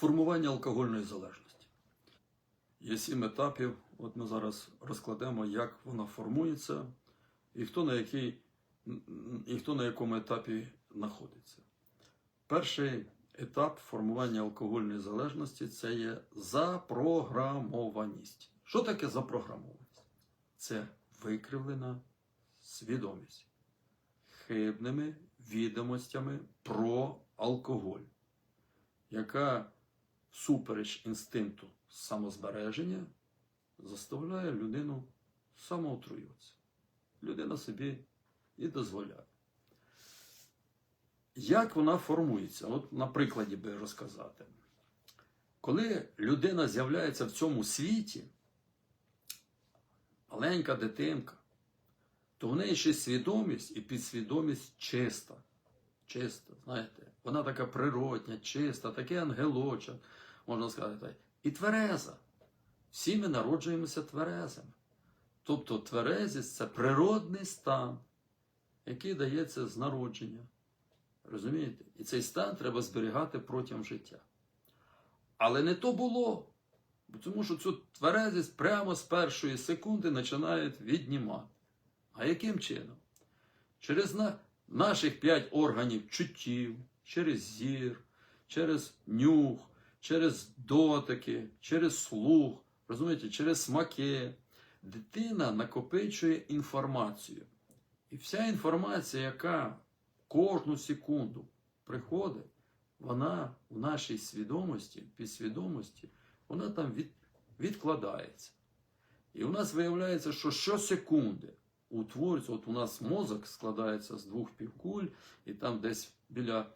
Формування алкогольної залежності. Є сім етапів. От ми зараз розкладемо, як вона формується, і хто на, який, і хто на якому етапі знаходиться. Перший етап формування алкогольної залежності це є запрограмованість. Що таке запрограмованість? Це викривлена свідомість хибними відомостями про алкоголь, яка всупереч інстинкту самозбереження заставляє людину самоотруюватися. Людина собі і дозволяє. Як вона формується? От на прикладі би розказати. Коли людина з'являється в цьому світі, маленька дитинка, то в неї ще свідомість і підсвідомість чиста. Чиста, знаєте, вона така природня, чиста, такий ангелочок, можна сказати, і твереза. Всі ми народжуємося тверезими. Тобто тверезість це природний стан, який дається з народження. Розумієте? І цей стан треба зберігати протягом життя. Але не то було. Тому що цю тверезість прямо з першої секунди починають віднімати. А яким чином? Через наших п'ять органів чуттів, через зір, через нюх, через дотики, через слух, розумієте, через смаки. Дитина накопичує інформацію. І вся інформація, яка кожну секунду приходить, вона в нашій свідомості, підсвідомості, вона там від, відкладається. І у нас виявляється, що щосекунди утворюється, от у нас мозок складається з двох півкуль, і там десь біля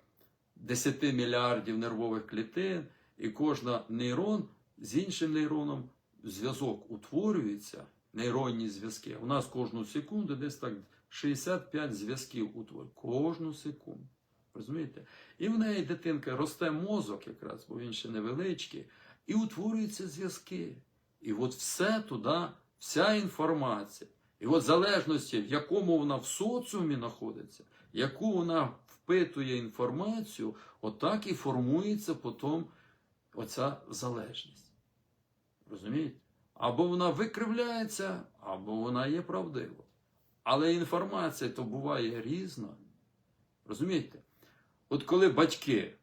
10 мільярдів нервових клітин, і кожна нейрон з іншим нейроном зв'язок утворюється, нейронні зв'язки. У нас кожну секунду десь так 65 зв'язків утворюється. Кожну секунду. Розумієте? І в неї дитинка росте мозок, якраз, бо він ще невеличкий, і утворюються зв'язки. І от все туди, вся інформація. І от залежності, в якому вона в соціумі знаходиться, яку вона впитує інформацію, отак і формується потім оця залежність. Розумієте? Або вона викривляється, або вона є правдива. Але інформація то буває різна. Розумієте? От коли батьки,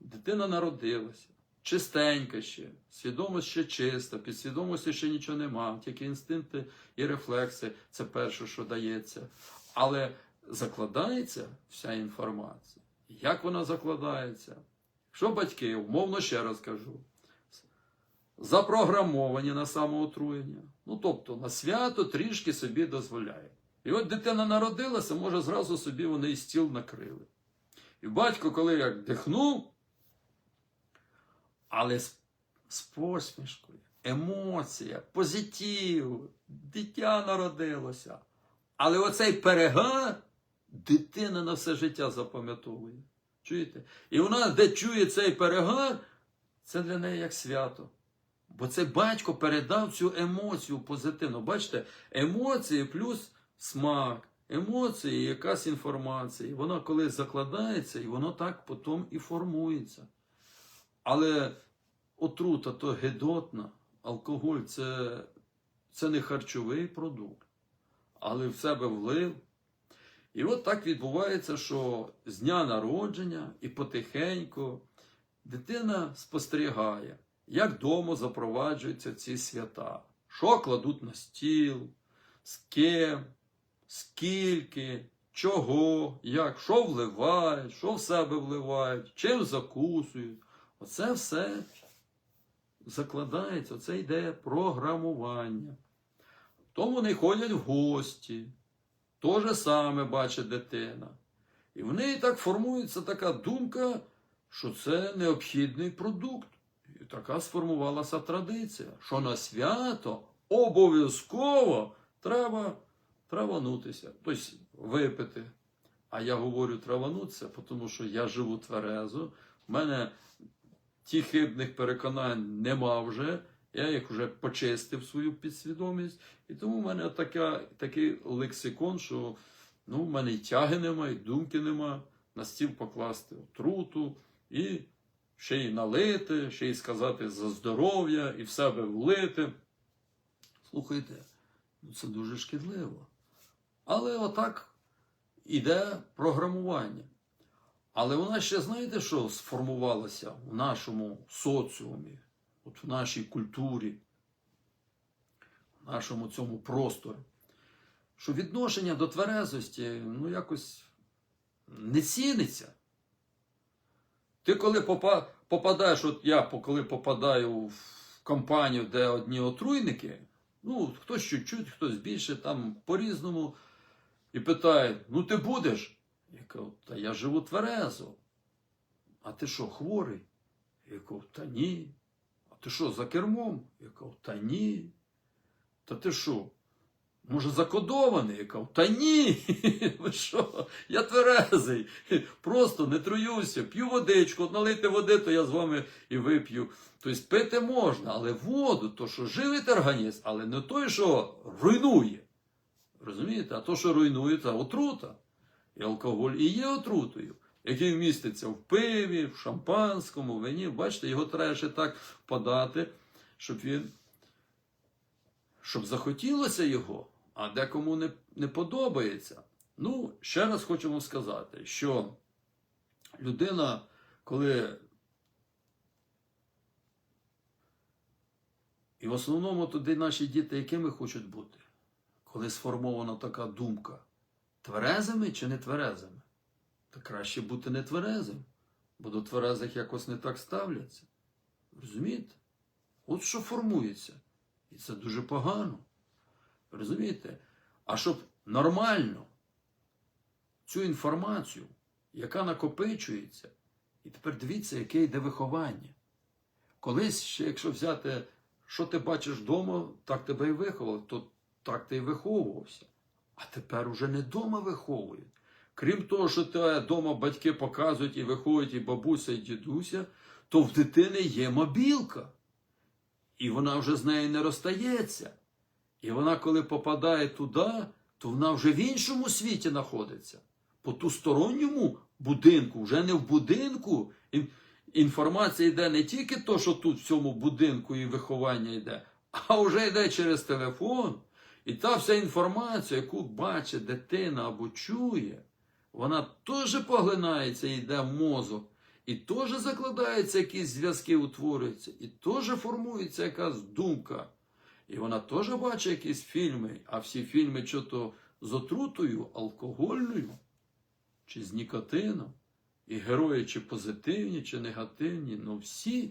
дитина народилася, чистенька ще, свідомість ще чиста, підсвідомості ще нічого нема, тільки інстинкти і рефлекси це перше, що дається. Але закладається вся інформація. Як вона закладається? Що батьки, умовно ще раз кажу, запрограмовані на самоотруєння. Ну, тобто на свято трішки собі дозволяє. І от дитина народилася, може зразу собі вони і стіл накрили. І батько, коли як дихнув, але з, з посмішкою, емоція, позитив, дитя народилося. Але оцей перегар дитина на все життя запам'ятовує. Чуєте? І вона, де чує цей перегар, це для неї як свято. Бо це батько передав цю емоцію позитивно. Бачите, емоції плюс смак, емоції, якась інформація. Вона коли закладається, і воно так потім і формується. Але отрута то гедотна, алкоголь це, це не харчовий продукт, але в себе влив. І от так відбувається, що з дня народження і потихеньку дитина спостерігає, як вдома запроваджуються ці свята, що кладуть на стіл, з ким, скільки, чого, як, що вливають, що в себе вливають, чим закусують. Оце все закладається, оце йде програмування. Тому вони ходять в гості. То же саме бачить дитина. І в неї так формується така думка, що це необхідний продукт. І така сформувалася традиція, що на свято обов'язково треба траванутися, тобто випити. А я говорю траванутися, тому що я живу тверезо, в мене ті хибних переконань нема вже. Я їх вже почистив свою підсвідомість, і тому в мене така, такий лексикон, що ну, в мене і тяги нема, і думки нема на стіл покласти отруту і ще й налити, ще й сказати за здоров'я і в себе влити. Слухайте, ну це дуже шкідливо. Але отак іде програмування. Але вона ще, знаєте, що сформувалася в нашому соціумі, от в нашій культурі, в нашому цьому просторі, що відношення до тверезості, ну, якось не ціниться. Ти коли попадаєш, от я коли попадаю в компанію, де одні отруйники, ну, хтось чуть-чуть, хтось більше, там по-різному, і питає: ну ти будеш? Я кажу, та я живу тверезо. А ти що, хворий? Я кажу, та ні. А ти що, за кермом? Я кажу, та ні. Та ти що? Може, закодований? Я кажу, та ні. Ви що? Я тверезий. Просто не труюся, п'ю водичку, от налийте води, то я з вами і вип'ю. Тобто пити можна, але воду, то, що живить організм, але не той, що руйнує. Розумієте? А то, що руйнує, це отрута. І алкоголь і є отрутою, який міститься в пиві, в шампанському, вині. Бачите, його треба ще так подати, щоб він. Щоб захотілося його, а декому не, не подобається. Ну, ще раз хочемо сказати, що людина, коли. І в основному туди наші діти, якими хочуть бути, коли сформована така думка. Тверезими чи не тверезими? Та краще бути не тверезим, бо до тверезих якось не так ставляться. Розумієте? От що формується. І це дуже погано. Розумієте? А щоб нормально цю інформацію, яка накопичується, і тепер дивіться, яке йде виховання. Колись ще, якщо взяти, що ти бачиш вдома, так тебе і виховали, то так ти і виховувався. А тепер уже не вдома виховують. Крім того, що те вдома батьки показують і виховують і бабуся, і дідуся, то в дитини є мобілка. І вона вже з нею не розстається. І вона, коли попадає туди, то вона вже в іншому світі знаходиться. По тусторонньому будинку, вже не в будинку. Інформація йде не тільки то, що тут в цьому будинку і виховання йде, а вже йде через телефон. І та вся інформація, яку бачить дитина або чує, вона теж поглинається і йде в мозок, і теж закладаються якісь зв'язки, утворюються, і теж формується якась думка. І вона теж бачить якісь фільми, а всі фільми що то з отрутою, алкогольною, чи з нікотином. І герої чи позитивні, чи негативні, ну всі.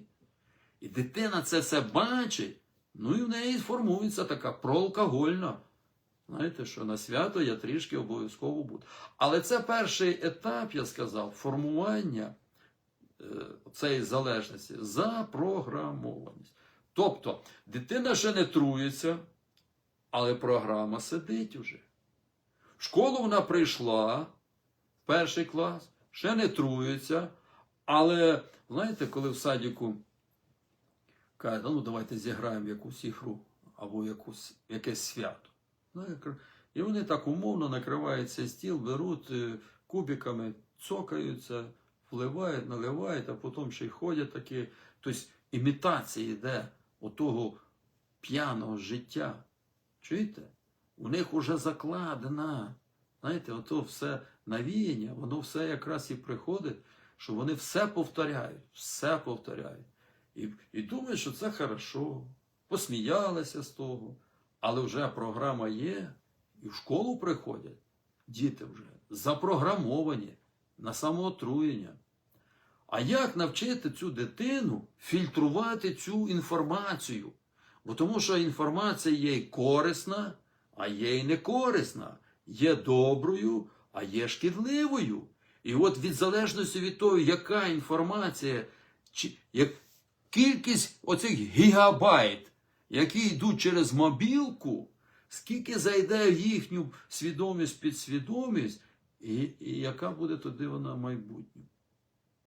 І дитина це все бачить. Ну і в неї формується така проалкогольна. Знаєте, що на свято я трішки обов'язково буду. Але це перший етап, я сказав, формування е, цієї залежності, запрограмованість. Тобто, дитина ще не трується, але програма сидить уже. В школу вона прийшла, в перший клас, ще не трується, але знаєте, коли в садіку Каже, ну давайте зіграємо якусь ігру або якусь, якесь свято. Ну, І вони так умовно накривають цей стіл, беруть е, кубиками, цокаються, вливають, наливають, а потім ще й ходять такі. Тобто імітація йде отого п'яного життя. Чуєте? У них уже закладена. Знаєте, ото все навіяння, воно все якраз і приходить, що вони все повторяють, все повторяють. І, і думаю, що це хорошо. Посміялися з того. Але вже програма є, і в школу приходять. Діти вже запрограмовані на самоотруєння. А як навчити цю дитину фільтрувати цю інформацію? Бо тому що інформація є й корисна, а є не корисна, є доброю, а є шкідливою. І от від залежності від того, яка інформація, чи, як, кількість оцих гігабайт, які йдуть через мобілку, скільки зайде в їхню свідомість, підсвідомість, і, і яка буде тоді вона в майбутньому.